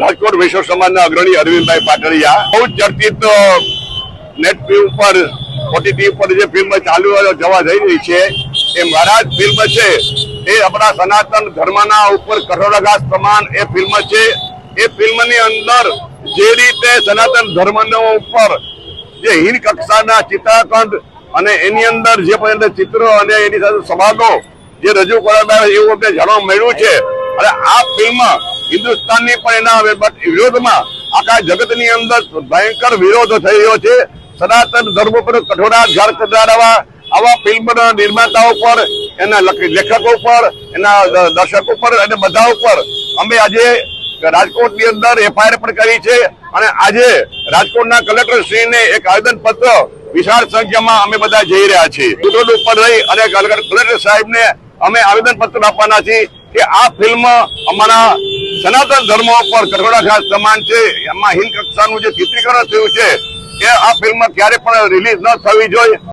રાજકોટ વૈશ્વ સમાજના અગ્રણી અરવિંદભાઈ પાટડિયા. બહુ ચર્ચિત નેટ ઉપર ઓટીટી ઉપર જે ફિલ્મ ચાલુ જવા જઈ રહી છે. એ મહારાજ ફિલ્મ છે. એ આપણા સનાતન ધર્મના ઉપર કઠોરાઘાત સમાન એ ફિલ્મ છે. એ ફિલ્મની અંદર જે રીતે સનાતન ધર્મનો ઉપર જે હિન કક્ષાના ચિત્રાખંડ અને એની અંદર જે પર્યંત ચિત્રો અને એની સાથે સંવાદો જે રજૂ કરવામાં આવે એવું જાણવા મળ્યું છે. અને આ ફિલ્મ હિન્દુસ્તાનની પણ એના વિરોધમાં આખા જગતની અંદર ભયંકર વિરોધ થઈ રહ્યો છે. સનાતન ધર્મ પર કઠોરાધાર કરનારા આવા ફિલ્મના નિર્માતાઓ પર, એના લખ- લેખકો પર, એના દર્શકો પર અને બધા ઉપર અમે આજે રાજકોટની અંદર એફઆઈઆર પણ કરી છે અને આજે રાજકોટના કલેક્ટર શ્રીને એક આવેદન પત્ર વિશાળ સંખ્યામાં અમે બધા જઈ રહ્યા છીએ. રોડ ઉપર રહી અને કલેક્ટર સાહેબને અમે આવેદન પત્ર આપવાના છીએ કે આ ફિલ્મ અમારા સનાતન ધર્મ પર કઠોરાઘાત સમાન છે. એમાં હિન્દ કક્ષાનું જે ચિત્રીકરણ થયું છે, એ આ ફિલ્મ ક્યારે પણ રિલીઝ ન થવી જોઈએ.